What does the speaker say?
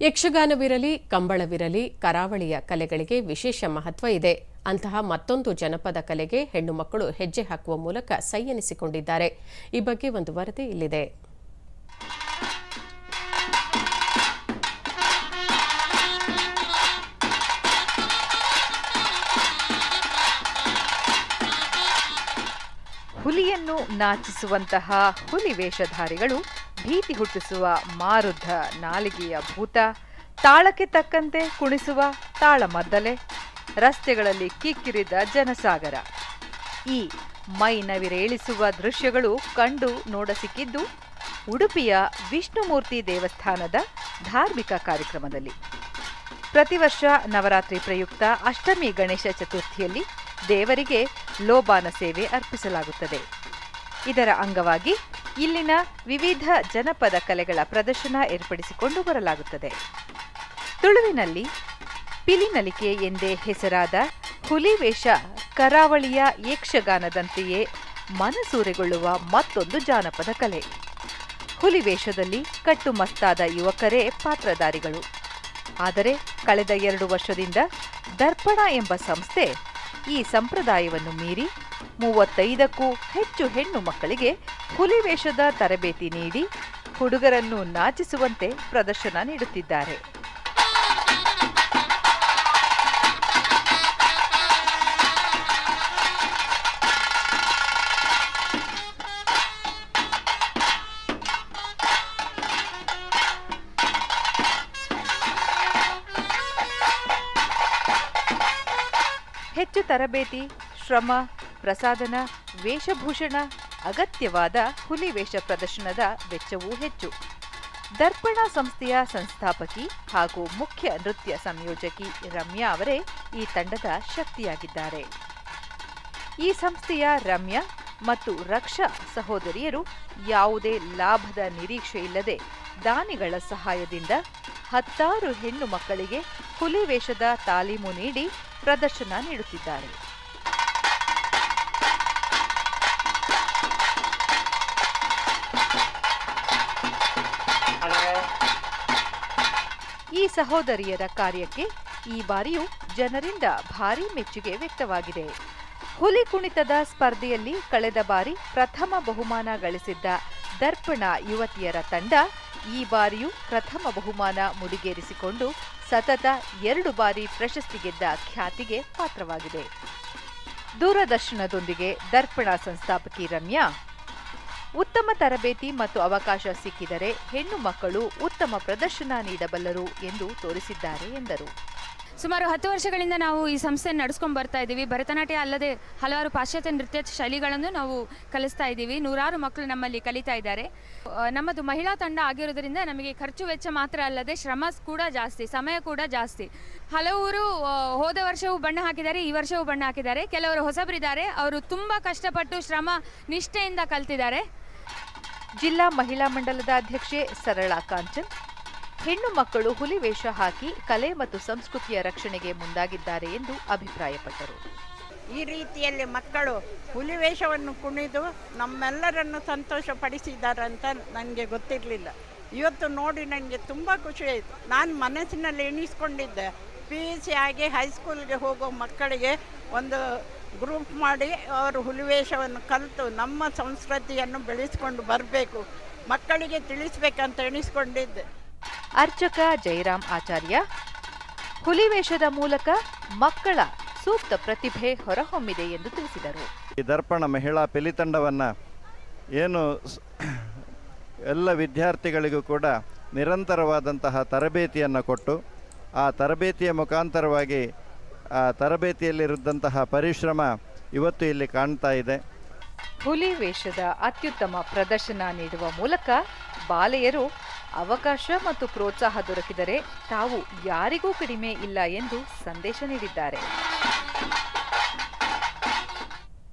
ಯಕ್ಷಗಾನವಿರಲಿ, ಕಂಬಳವಿರಲಿ, ಕರಾವಳಿಯ ಕಲೆಗಳಿಗೆ ವಿಶೇಷ ಮಹತ್ವ ಇದೆ. ಅಂತಹ ಮತ್ತೊಂದು ಜನಪದ ಕಲೆಗೆ ಹೆಣ್ಣು ಮಕ್ಕಳು ಹೆಜ್ಜೆ ಹಾಕುವ ಮೂಲಕ ಸೈ ಎನಿಸಿಕೊಂಡಿದ್ದಾರೆ ಈ ಬಗ್ಗೆ ಒಂದು ವರದಿ ಇಲ್ಲಿದೆ. ಹುಲಿಯನ್ನು ನಾಚಿಸುವಂತಹ ಹುಲಿ ವೇಷಧಾರಿಗಳು ಭೀತಿ ಹುಟ್ಟಿಸುವ ಮಾರುದ್ಧ ನಾಲಿಗೆಯ ಭೂತ, ತಾಳಕ್ಕೆ ತಕ್ಕಂತೆ ಕುಣಿಸುವ ತಾಳಮದ್ದಲೆ, ರಸ್ತೆಗಳಲ್ಲಿ ಕಿಕ್ಕಿರಿದ ಜನಸಾಗರ. ಈ ಮೈ ನವಿರೇಳಿಸುವ ದೃಶ್ಯಗಳು ಕಂಡು ನೋಡಸಿಕ್ಕಿದ್ದು ಉಡುಪಿಯ ವಿಷ್ಣುಮೂರ್ತಿ ದೇವಸ್ಥಾನದ ಧಾರ್ಮಿಕ ಕಾರ್ಯಕ್ರಮದಲ್ಲಿ. ಪ್ರತಿ ವರ್ಷ ನವರಾತ್ರಿ ಪ್ರಯುಕ್ತ ಅಷ್ಟಮಿ ಗಣೇಶ ಚತುರ್ಥಿಯಲ್ಲಿ ದೇವರಿಗೆ ಲೋಬಾನ ಸೇವೆ ಅರ್ಪಿಸಲಾಗುತ್ತದೆ. ಇದರ ಅಂಗವಾಗಿ ಇಲ್ಲಿನ ವಿವಿಧ ಜನಪದ ಕಲೆಗಳ ಪ್ರದರ್ಶನ ಏರ್ಪಡಿಸಿಕೊಂಡು ಬರಲಾಗುತ್ತದೆ. ತುಳುವಿನಲ್ಲಿ ಪಿಲಿನಲಿಕೆ ಎಂದೇ ಹೆಸರಾದ ಹುಲಿವೇಷ ಕರಾವಳಿಯ ಯಕ್ಷಗಾನದಂತೆಯೇ ಮನಸೂರೆಗೊಳ್ಳುವ ಮತ್ತೊಂದು ಜಾನಪದ ಕಲೆ. ಹುಲಿವೇಷದಲ್ಲಿ ಕಟ್ಟುಮಸ್ತಾದ ಯುವಕರೇ ಪಾತ್ರಧಾರಿಗಳು. ಆದರೆ ಕಳೆದ ಎರಡು ವರ್ಷದಿಂದ ದರ್ಪಣ ಎಂಬ ಸಂಸ್ಥೆ ಈ ಸಂಪ್ರದಾಯವನ್ನು ಮೀರಿ ಮೂವತ್ತೈದಕ್ಕೂ ಹೆಚ್ಚು ಹೆಣ್ಣು ಮಕ್ಕಳಿಗೆ ಹುಲಿವೇಷದ ತರಬೇತಿ ನೀಡಿ ಹುಡುಗರನ್ನು ನಾಚಿಸುವಂತೆ ಪ್ರದರ್ಶನ ನೀಡುತ್ತಿದ್ದಾರೆ. ಹೆಚ್ಚು ತರಬೇತಿ ಶ್ರಮ ಪ್ರಸಾದನ ವೇಷಭೂಷಣ ಅಗತ್ಯವಾದ ಹುಲಿ ವೇಷ ಪ್ರದರ್ಶನದ ವೆಚ್ಚವೂ ಹೆಚ್ಚು. ದರ್ಪಣ ಸಂಸ್ಥೆಯ ಸಂಸ್ಥಾಪಕಿ ಹಾಗೂ ಮುಖ್ಯ ನೃತ್ಯ ಸಂಯೋಜಕಿ ರಮ್ಯಾ ಅವರೇ ಈ ತಂಡದ ಶಕ್ತಿಯಾಗಿದ್ದಾರೆ. ಈ ಸಂಸ್ಥೆಯ ರಮ್ಯಾ ಮತ್ತು ರಕ್ಷಾ ಸಹೋದರಿಯರು ಯಾವುದೇ ಲಾಭದ ನಿರೀಕ್ಷೆ ಇಲ್ಲದೆ ದಾನಿಗಳ ಸಹಾಯದಿಂದ ಹತ್ತಾರು ಹೆಣ್ಣು ಮಕ್ಕಳಿಗೆ ಹುಲಿ ವೇಷದ ತಾಲೀಮು ನೀಡಿ ಪ್ರದರ್ಶನ ನೀಡುತ್ತಿದ್ದಾರೆ. ಈ ಸಹೋದರಿಯರ ಕಾರ್ಯಕ್ಕೆ ಈ ಬಾರಿಯೂ ಜನರಿಂದ ಭಾರೀ ಮೆಚ್ಚುಗೆ ವ್ಯಕ್ತವಾಗಿದೆ. ಹುಲಿ ಕುಣಿತದ ಸ್ಪರ್ಧೆಯಲ್ಲಿ ಕಳೆದ ಬಾರಿ ಪ್ರಥಮ ಬಹುಮಾನ ಗಳಿಸಿದ್ದ ದರ್ಪಣ ಯುವತಿಯರ ತಂಡ ಈ ಬಾರಿಯೂ ಪ್ರಥಮ ಬಹುಮಾನ ಮುಡಿಗೇರಿಸಿಕೊಂಡು ಸತತ ಎರಡು ಬಾರಿ ಪ್ರಶಸ್ತಿ ಗೆದ್ದ ಖ್ಯಾತಿಗೆ ಪಾತ್ರವಾಗಿದೆ. ದೂರದರ್ಶನದೊಂದಿಗೆ ದರ್ಪಣ ಸಂಸ್ಥಾಪಕಿ ರಮ್ಯಾ ಉತ್ತಮ ತರಬೇತಿ ಮತ್ತು ಅವಕಾಶ ಸಿಕ್ಕಿದರೆ ಹೆಣ್ಣು ಮಕ್ಕಳು ಉತ್ತಮ ಪ್ರದರ್ಶನ ನೀಡಬಲ್ಲರು ಎಂದು ತೋರಿಸಿದ್ದಾರೆ ಎಂದರು. ಸುಮಾರು ಹತ್ತು ವರ್ಷಗಳಿಂದ ನಾವು ಈ ಸಂಸ್ಥೆಯನ್ನು ನಡೆಸ್ಕೊಂಡು ಬರ್ತಾ ಇದ್ದೀವಿ. ಭರತನಾಟ್ಯ ಅಲ್ಲದೆ ಹಲವಾರು ಪಾಶ್ಚಾತ್ಯ ನೃತ್ಯ ಶೈಲಿಗಳನ್ನು ನಾವು ಕಲಿಸ್ತಾ ಇದ್ದೀವಿ. ನೂರಾರು ಮಕ್ಕಳು ನಮ್ಮಲ್ಲಿ ಕಲಿತಾ ಇದ್ದಾರೆ. ನಮ್ಮದು ಮಹಿಳಾ ತಂಡ ಆಗಿರೋದ್ರಿಂದ ನಮಗೆ ಖರ್ಚು ವೆಚ್ಚ ಮಾತ್ರ ಅಲ್ಲದೆ ಶ್ರಮ ಕೂಡ ಜಾಸ್ತಿ, ಸಮಯ ಕೂಡ ಜಾಸ್ತಿ. ಹಲವರು ಹೋದ ವರ್ಷವೂ ಬಣ್ಣ ಹಾಕಿದ್ದಾರೆ, ಈ ವರ್ಷವೂ ಬಣ್ಣ ಹಾಕಿದ್ದಾರೆ. ಕೆಲವರು ಹೊಸಬರಿದ್ದಾರೆ, ಅವರು ತುಂಬ ಕಷ್ಟಪಟ್ಟು ಶ್ರಮ, ನಿಷ್ಠೆಯಿಂದ ಕಲ್ತಿದ್ದಾರೆ. ಜಿಲ್ಲಾ ಮಹಿಳಾ ಮಂಡಲದ ಅಧ್ಯಕ್ಷೆ ಸರಳಾ ಕಾಂಚನ್ ಹೆಣ್ಣು ಮಕ್ಕಳು ಹುಲಿ ವೇಷ ಹಾಕಿ ಕಲೆ ಮತ್ತು ಸಂಸ್ಕೃತಿಯ ರಕ್ಷಣೆಗೆ ಮುಂದಾಗಿದ್ದಾರೆ ಎಂದು ಅಭಿಪ್ರಾಯಪಟ್ಟರು. ಈ ರೀತಿಯಲ್ಲಿ ಮಕ್ಕಳು ಹುಲಿ ವೇಷವನ್ನು ಕುಣಿದು ನಮ್ಮೆಲ್ಲರನ್ನು ಸಂತೋಷಪಡಿಸಿದ್ದಾರೆ ಅಂತ ನನಗೆ ಗೊತ್ತಿರಲಿಲ್ಲ. ಇವತ್ತು ನೋಡಿ ನನಗೆ ತುಂಬ ಖುಷಿ ಆಯಿತು. ನಾನು ಮನಸ್ಸಿನಲ್ಲಿ ಎಣಿಸ್ಕೊಂಡಿದ್ದೆ. ಪಿ ಯು ಸಿ ಆಗಿ ಹೈಸ್ಕೂಲ್ಗೆ ಹೋಗೋ ಮಕ್ಕಳಿಗೆ ಒಂದು ಗ್ರೂಪ್ ಮಾಡಿ ಅವರು ಹುಲಿವೇಷವನ್ನು ಕಲಿತು ನಮ್ಮ ಸಂಸ್ಕೃತಿಯನ್ನು ಬೆಳೆಸ್ಕೊಂಡು ಬರಬೇಕು. ಮಕ್ಕಳಿಗೆ ತಿಳಿಸ್ಬೇಕಂತ ಎಣಿಸ್ಕೊಂಡಿದ್ದೆ. ಅರ್ಚಕ ಜಯರಾಮ್ ಆಚಾರ್ಯ. ಹುಲಿವೇಷದ ಮೂಲಕ ಮಕ್ಕಳ ಸೂಕ್ತ ಪ್ರತಿಭೆ ಹೊರಹೊಮ್ಮಿದೆ ಎಂದು ತಿಳಿಸಿದರು. ಈ ದರ್ಪಣ ಮಹಿಳಾ ತಂಡವನ್ನು ಏನು ಎಲ್ಲ ವಿದ್ಯಾರ್ಥಿಗಳಿಗೂ ಕೂಡ ನಿರಂತರವಾದಂತಹ ತರಬೇತಿಯನ್ನು ಕೊಟ್ಟು ಆ ತರಬೇತಿಯ ಮುಖಾಂತರವಾಗಿ ಆ ತರಬೇತಿಯಲ್ಲಿರುದ್ದಂತಹ ಪರಿಶ್ರಮ ಇವತ್ತು ಇಲ್ಲಿ ಕಾಣ್ತಾ ಇದೆ. ಹುಲಿ ವೇಷದ ಅತ್ಯುತ್ತಮ ಪ್ರದರ್ಶನ ನೀಡುವ ಮೂಲಕ ಬಾಲೆಯರು ಅವಕಾಶ ಮತ್ತು ಪ್ರೋತ್ಸಾಹ ದೊರಕಿದರೆ ತಾವು ಯಾರಿಗೂ ಕಡಿಮೆ ಇಲ್ಲ ಎಂದು ಸಂದೇಶ ನೀಡಿದ್ದಾರೆ.